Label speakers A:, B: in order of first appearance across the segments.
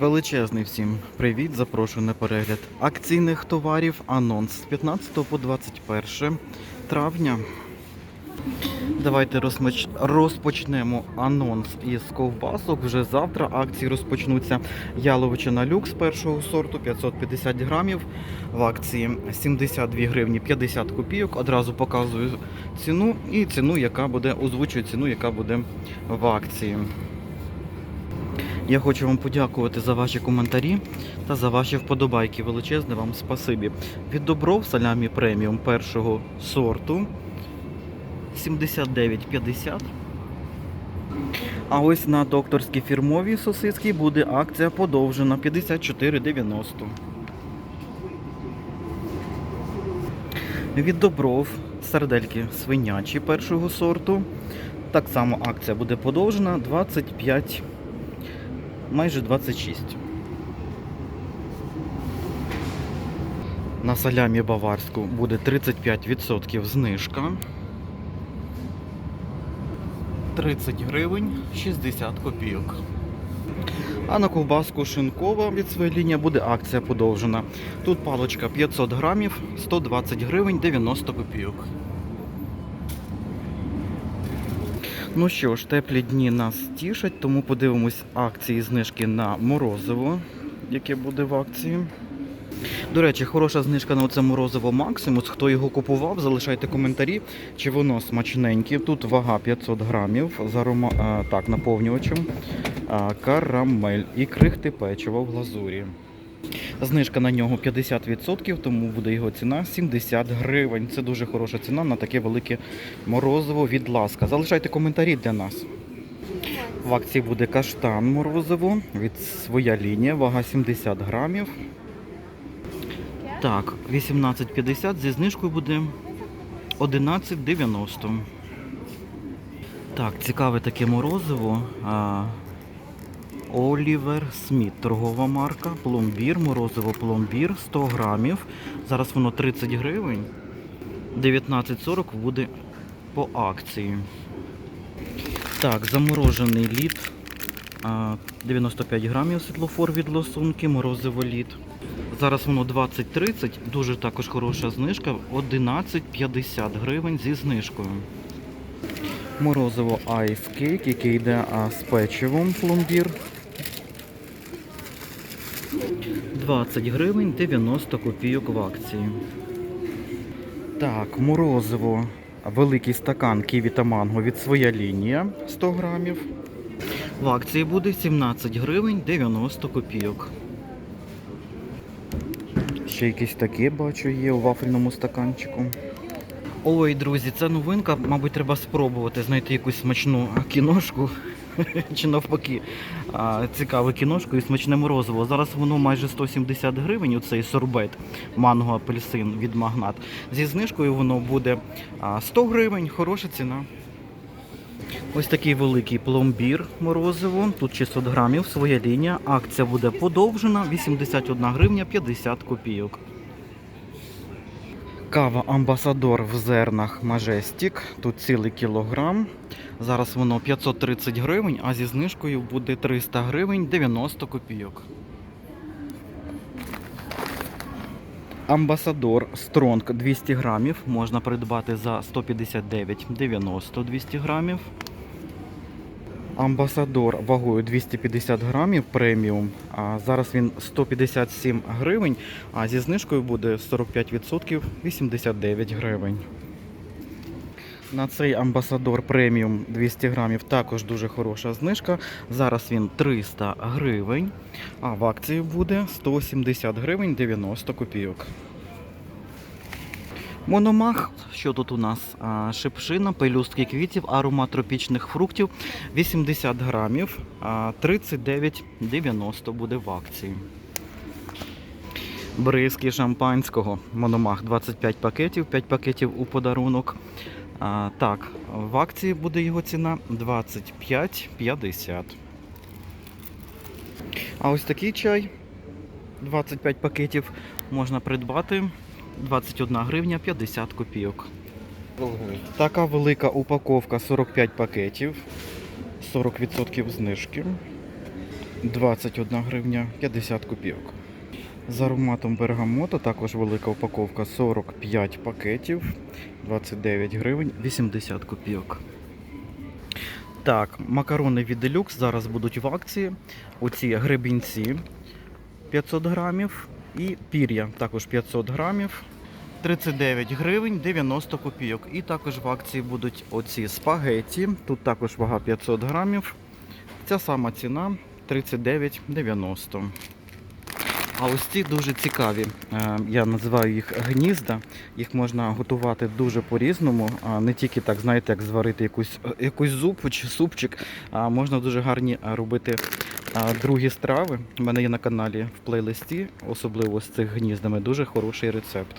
A: Величезний всім привіт, запрошую на перегляд акційних товарів. Анонс з 15 по 21 травня. Давайте розпочнемо анонс із ковбасок. Вже завтра акції розпочнуться. Яловичина люкс першого сорту 550 грамів. В акції 72 гривні 50 копійок. Одразу показую ціну і ціну, яка буде озвучую ціну, яка буде в акції. Я хочу вам подякувати за ваші коментарі та за ваші вподобайки. Величезне вам спасибі. Від добров салямі преміум першого сорту 79,50. А ось на докторській фірмовій сосиски буде акція подовжена 54,90. Від добров сардельки свинячі першого сорту. Так само акція буде подовжена 25 майже 26. На салямі баварську буде 35% знижка. 30 гривень 60 копійок. А на ковбаску шинкова від своєї лінії буде акція подовжена. Тут палочка 500 грамів, 120 гривень 90 копійок. Ну що ж, теплі дні нас тішать, тому подивимось акції знижки на морозиво, яке буде в акції. До речі, хороша знижка на оце морозиво Максимус. Хто його купував, залишайте коментарі, чи воно смачненьке. Тут вага 500 грамів з арома... а, так, наповнювачем. А, карамель і крихти печива в глазурі. Знижка на нього 50%, тому буде його ціна 70 гривень. Це дуже хороша ціна на таке велике морозиво від ласка. Залишайте коментарі для нас. В акції буде каштан морозиво від своя лінія, вага 70 грамів. Так, 18,50 зі знижкою буде 11,90. Так, цікаве таке морозиво. Олівер Сміт, торгова марка, пломбір, морозиво пломбір, 100 грамів. Зараз воно 30 гривень. 19,40 буде по акції. Так, заморожений лід. 95 грамів світлофор від лосунки, морозиво лід. Зараз воно 20-30, дуже також хороша знижка, 11,50 гривень зі знижкою. Морозиво Ice Cake, яке йде з печивом пломбір. 20 гривень 90 копійок в акції. Так, морозиво, великий стакан ківі та манго від своя лінія 100 грамів. В акції буде 17 гривень 90 копійок. Ще якісь таке бачу є у вафельному стаканчику. Ой, друзі, це новинка. Мабуть, треба спробувати знайти якусь смачну кіношку. Чи навпаки, а, цікаву кіношку і смачне морозиво. Зараз воно майже 170 гривень, оцей сорбет манго апельсин від магнат. Зі знижкою воно буде 100 гривень, хороша ціна. Ось такий великий пломбір морозиво. Тут 600 грамів, своя лінія. Акція буде подовжена 81 гривня 50 копійок. Кава Амбасадор в зернах Мажестік. Тут цілий кілограм. Зараз воно 530 гривень, а зі знижкою буде 300 гривень 90 копійок. Амбасадор Стронг 200 грамів. Можна придбати за 159,90 200 грамів. Амбасадор вагою 250 грамів преміум. А зараз він 157 гривень, а зі знижкою буде 45% 89 гривень. На цей амбасадор преміум 200 грамів також дуже хороша знижка. Зараз він 300 гривень, а в акції буде 170 гривень 90 копійок. Мономах, що тут у нас? Шипшина, пелюстки квітів, аромат тропічних фруктів 80 грамів, 39,90 буде в акції. Бризки шампанського. Мономах 25 пакетів, 5 пакетів у подарунок. Так, в акції буде його ціна 25,50. А ось такий чай 25 пакетів можна придбати 21 гривня 50 копійок. Така велика упаковка 45 пакетів, 40% знижки. 21 гривня 50 копійок. З ароматом бергамота також велика упаковка 45 пакетів, 29 гривень 80 копійок. Так, макарони від Deluxe зараз будуть в акції. Оці гребінці 500 грамів і пір'я також 500 грамів. 39 гривень 90 копійок. І також в акції будуть оці спагеті. Тут також вага 500 грамів. Ця сама ціна 39,90. А ось ці дуже цікаві. Е, Я називаю їх гнізда. Їх можна готувати дуже по-різному, не тільки так, знаєте, як зварити якусь, е, якусь зупу чи супчик, а можна дуже гарні робити а, другі страви. У мене є на каналі в плейлисті, особливо з цих гніздами, дуже хороший рецепт.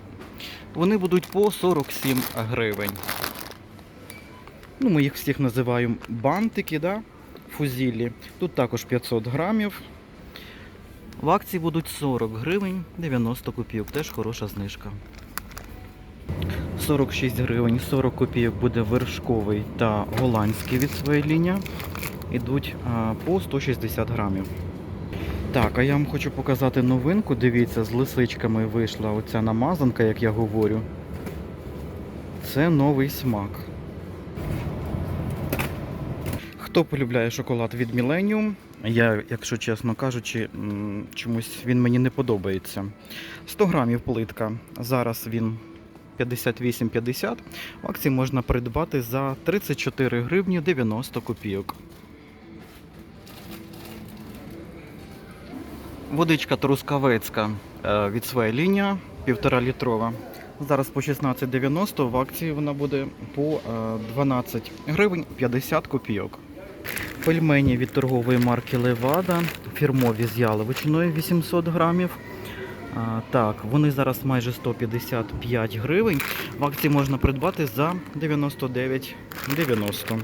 A: Вони будуть по 47 гривень. Ну, ми їх всіх називаємо бантики, да? фузілі. Тут також 500 грамів. В акції будуть 40 гривень 90 копійок. Теж хороша знижка. 46 гривень 40 копійок буде вершковий та голландський від своєї лінії. Ідуть по 160 грамів. Так, а я вам хочу показати новинку. Дивіться, з лисичками вийшла оця намазанка, як я говорю. Це новий смак. Хто полюбляє шоколад від Millennium, я, якщо чесно кажучи, чомусь він мені не подобається. 100 грамів плитка. Зараз він 58,50. В акції можна придбати за 34 гривні 90 копійок. Водичка трускавецька е, від своєї лінія, півтора літрова. Зараз по 16,90 в акції вона буде по е, 12 гривень 50 копійок. Пельмені від торгової марки Левада, фірмові з яловичиною 800 грамів. А, так, вони зараз майже 155 гривень. В акції можна придбати за 99,90.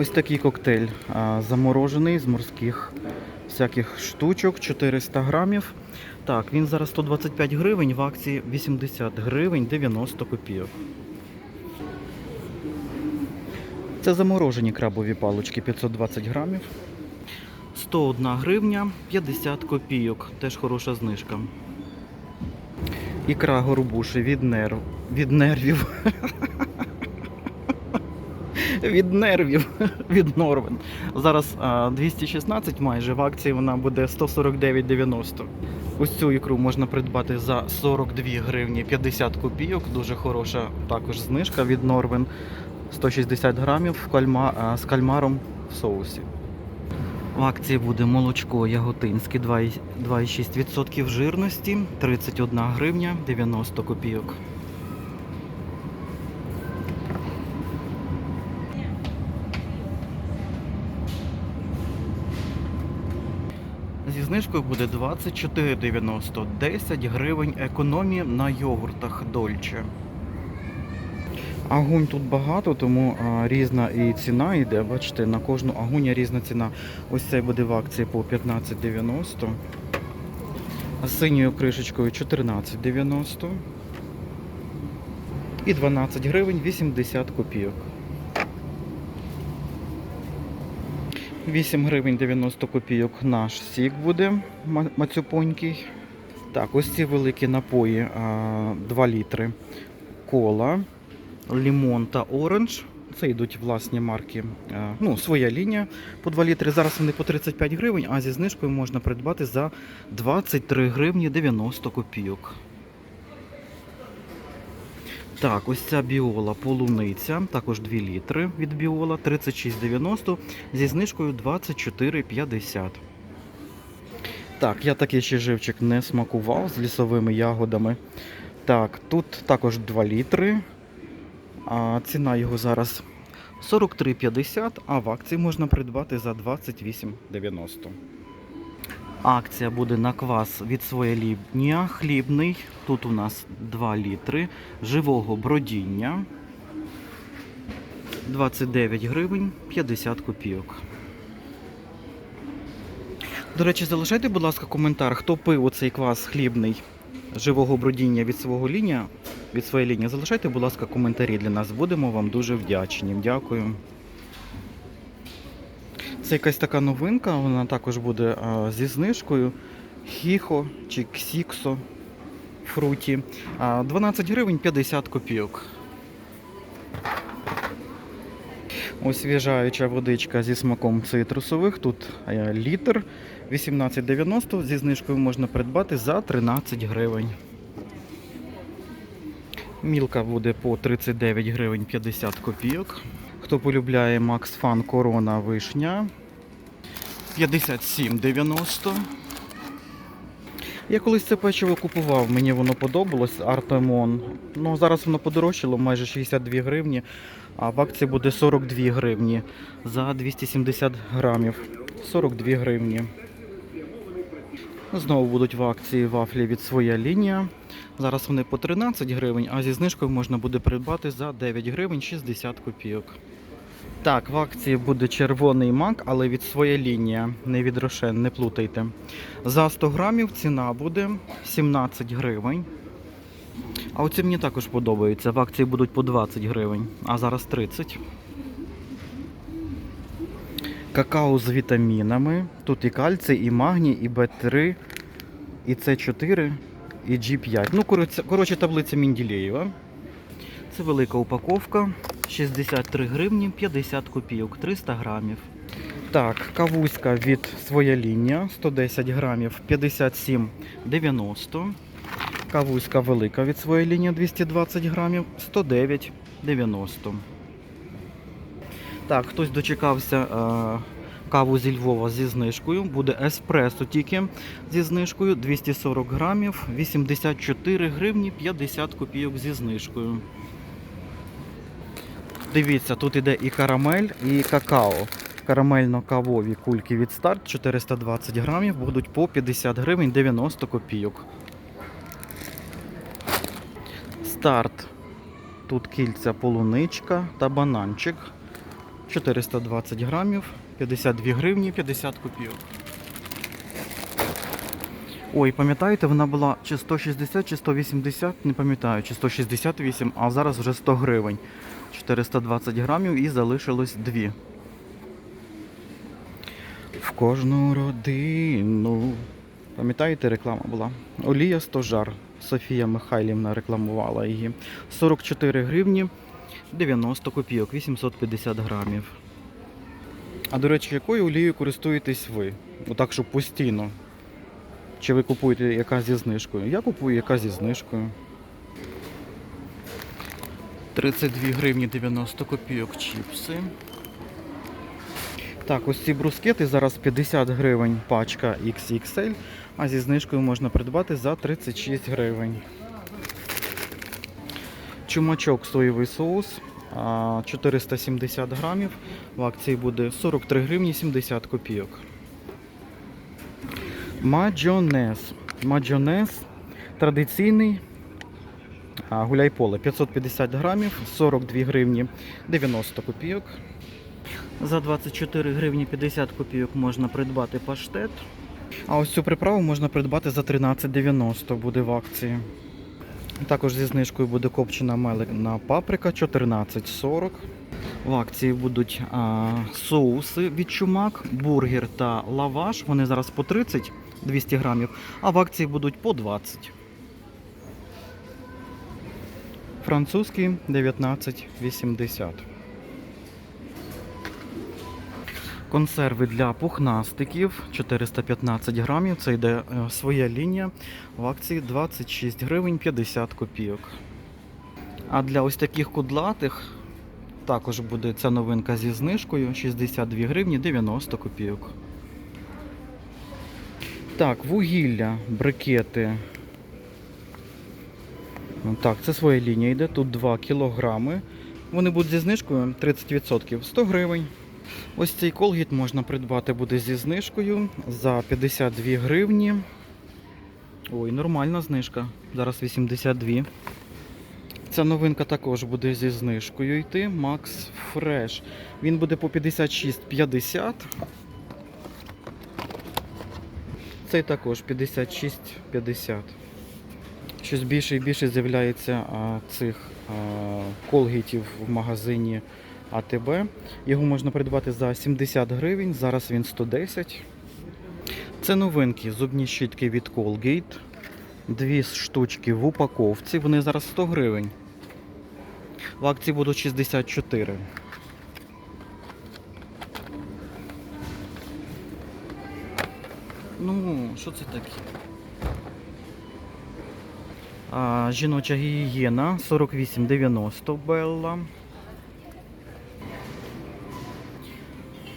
A: Ось такий коктейль а, заморожений з морських всяких штучок, 400 грамів. Так, він зараз 125 гривень, в акції 80 гривень 90 копійок. Це заморожені крабові палички 520 грамів. 101 гривня 50 копійок. Теж хороша знижка. Ікра горбуші від нерв. Від нервів. Від нервів від Норвен. Зараз 216 майже в акції вона буде 149,90. Ось цю ікру можна придбати за 42 гривні 50 копійок. Дуже хороша також знижка від Норвен. 160 грамів кальма, з кальмаром в соусі. В акції буде молочко яготинське 2,6% жирності, 31 гривня 90 копійок. Зі знижкою буде 24,90, 10 гривень економії на йогуртах Дольче. Агунь тут багато, тому а, різна і ціна йде. Бачите, на кожну агуня різна ціна. Ось цей буде в акції по 15,90. А синьою кришечкою 14,90. І 12 гривень 80 копійок. 8 гривень 90 копійок наш сік буде мацюпонький. Так, ось ці великі напої 2 літри. Кола, лімон та оранж. Це йдуть власні марки, ну, своя лінія по 2 літри. Зараз вони по 35 гривень, а зі знижкою можна придбати за 23 гривні 90 копійок. Так, ось ця біола полуниця, також 2 літри від біола, 36,90 зі знижкою 24,50. Так, я такий ще живчик не смакував з лісовими ягодами. Так, тут також 2 літри. А ціна його зараз 43,50, а в акції можна придбати за 28,90. Акція буде на квас від своєлібня хлібний. Тут у нас 2 літри живого бродіння. 29 гривень 50 копійок. До речі, залишайте, будь ласка, коментар, хто пив оцей квас хлібний живого бродіння від свого лінія, від своєї лінії. Залишайте, будь ласка, коментарі для нас. Будемо вам дуже вдячні. Дякую. Це якась така новинка, вона також буде а, зі знижкою. Хіхо чи Ксіксо фруті. А, 12 гривень 50 копійок. Освіжаюча водичка зі смаком цитрусових. Тут літр 18,90 зі знижкою можна придбати за 13 гривень. Мілка буде по 39 гривень 50 копійок. Хто полюбляє Max Fun Корона Вишня 57,90. Я колись це печиво купував, мені воно подобалось, Артемон. Ну, зараз воно подорожчало майже 62 гривні, а в акції буде 42 гривні за 270 грамів. 42 гривні. Знову будуть в акції вафлі від своя лінія. Зараз вони по 13 гривень, а зі знижкою можна буде придбати за 9 гривень 60 копійок. Так, в акції буде червоний мак, але від своя лінія, не від рошен, не плутайте. За 100 грамів ціна буде 17 гривень. А оці мені також подобаються. В акції будуть по 20 гривень, а зараз 30. Какао з вітамінами. Тут і кальцій, і магній, і Б3, і С4, і G5. Ну, коротше, таблиця Мінділеєва. Це велика упаковка. 63 гривні 50 копійок, 300 грамів. Так, кавуська від своя лінія 110 грамів 57,90. Кавуська велика від своєї лінії 220 грамів 109,90. Так, хтось дочекався е, каву зі Львова зі знижкою. Буде еспресо тільки зі знижкою 240 грамів 84 гривні 50 копійок зі знижкою. Дивіться, тут іде і карамель, і какао. Карамельно-кавові кульки від старт 420 грамів будуть по 50 гривень 90 копійок. Старт. Тут кільця полуничка та бананчик. 420 грамів, 52 гривні 50 копійок. Ой, пам'ятаєте, вона була чи 160, чи 180, не пам'ятаю, чи 168, а зараз вже 100 гривень. 420 грамів і залишилось дві. В кожну родину. Пам'ятаєте, реклама була? Олія Стожар. Софія Михайлівна рекламувала її. 44 гривні 90 копійок, 850 грамів. А до речі, якою олією користуєтесь ви? Отак, щоб постійно. Чи ви купуєте яка зі знижкою? Я купую яка зі знижкою. 32 гривні 90 копійок чіпси. Так, ось ці брускети зараз 50 гривень пачка XXL, а зі знижкою можна придбати за 36 гривень. Чумачок соєвий соус 470 грамів. В акції буде 43 гривні 70 копійок. Маджонез. Маджонез традиційний а, гуляй поле 550 грамів, 42 гривні 90 копійок. За 24 гривні 50 копійок можна придбати паштет. А ось цю приправу можна придбати за 13,90 буде в акції. Також зі знижкою буде копчена мелена паприка 14,40. В акції будуть а, соуси від чумак, бургер та лаваш. Вони зараз по 30 200 грамів, а в акції будуть по 20. Французький 19,80. Консерви для пухнастиків 415 грамів. Це йде е, своя лінія. В акції 26 гривень 50 копійок. А для ось таких кудлатих також буде ця новинка зі знижкою 62 гривні 90 копійок. Так, вугілля, брикети. Так, це своя лінія йде. Тут 2 кілограми. Вони будуть зі знижкою 30%, 100 гривень. Ось цей колгіт можна придбати буде зі знижкою за 52 гривні. Ой, нормальна знижка. Зараз 82. Ця новинка також буде зі знижкою йти. Max Fresh. Він буде по 56,50. Цей також 56,50. Щось більше і більше з'являється цих а, колгітів в магазині АТБ. Його можна придбати за 70 гривень, зараз він 110. Це новинки, зубні щітки від Colgate. Дві штучки в упаковці, вони зараз 100 гривень. В акції будуть 64. Ну, що це таке? Жіноча гігієна 48,90 Белла.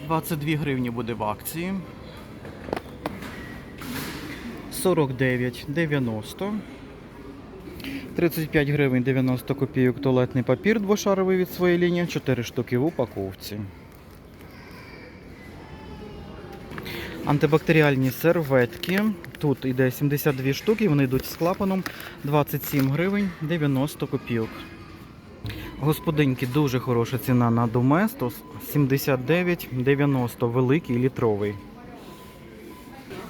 A: 22 гривні буде в акції. 49,90. 35 гривень 90 копійок туалетний папір двошаровий від своєї лінії, 4 штуки в упаковці. Антибактеріальні серветки. Тут йде 72 штуки, вони йдуть з клапаном 27 гривень 90 копійок. Господинки дуже хороша ціна на Доместос 79,90 великий літровий.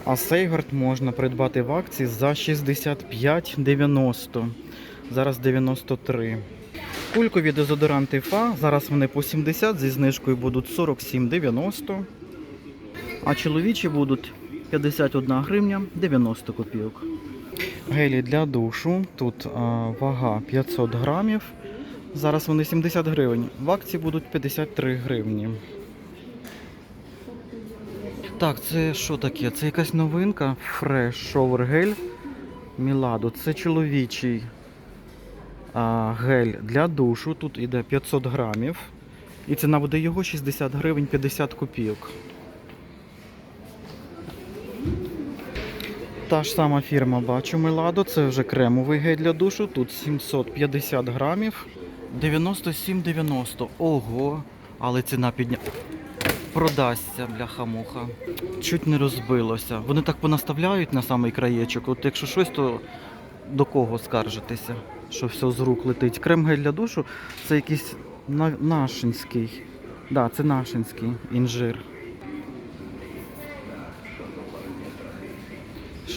A: А Сейгард можна придбати в акції за 65,90. Зараз 93. Кулькові дезодоранти ФА. Зараз вони по 70 зі знижкою будуть 47,90. А чоловічі будуть 51 гривня 90 копійок. Гелі для душу. Тут а, вага 500 грамів. Зараз вони 70 гривень. В акції будуть 53 гривні. Так, це що таке? Це якась новинка. Fresh Gel Milado. Це чоловічий а, гель для душу. Тут іде 500 грамів. І ціна буде його 60 гривень 50 копійок. Та ж сама фірма бачу Меладо, це вже кремовий гель для душу. Тут 750 грамів. 97,90. Ого, але ціна підня... Продасться, бляха-муха. Чуть не розбилося. Вони так понаставляють на самий краєчок. От якщо щось, то до кого скаржитися, що все з рук летить. Крем-гель для душу це якийсь на... нашинський. Да, це нашинський інжир.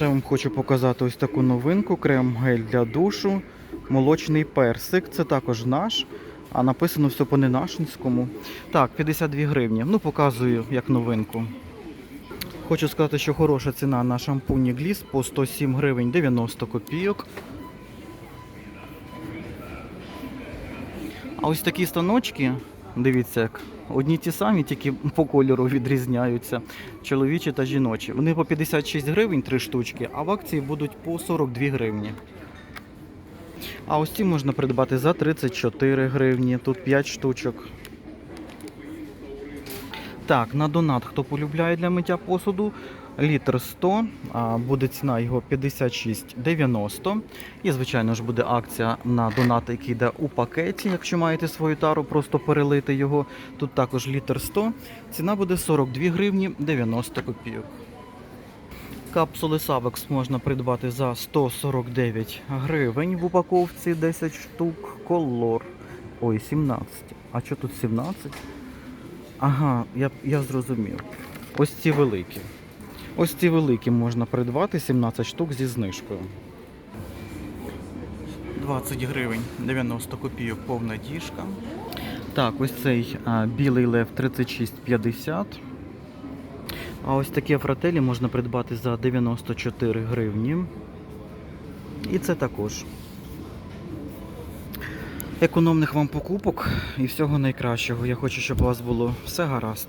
A: Ще вам хочу показати ось таку новинку. Крем-гель для душу. Молочний персик. Це також наш. А написано все по ненашинському. Так, 52 гривні. Ну, показую як новинку. Хочу сказати, що хороша ціна на шампуні Гліс по 107 гривень 90 копійок. А ось такі станочки, дивіться, як одні ті самі, тільки по кольору відрізняються. Чоловічі та жіночі. Вони по 56 гривень три штучки, а в акції будуть по 42 гривні. А ось ці можна придбати за 34 гривні, тут 5 штучок. Так, на донат, хто полюбляє для миття посуду, літр 100, буде ціна його 56,90. І, звичайно ж, буде акція на донат, який йде у пакеті. Якщо маєте свою тару, просто перелити його. Тут також літр 100. Ціна буде 42 гривні 90 копійок. Капсули Савекс можна придбати за 149 гривень в упаковці 10 штук. Колор. Ой, 17. А що тут 17? Ага, я, я зрозумів. Ось ці великі. Ось ці великі можна придбати 17 штук зі знижкою. 20 гривень 90 копійок повна діжка. Так, ось цей а, білий лев 36,50. А ось такі фрателі можна придбати за 94 гривні. І це також. Економних вам покупок і всього найкращого. Я хочу, щоб у вас було все гаразд.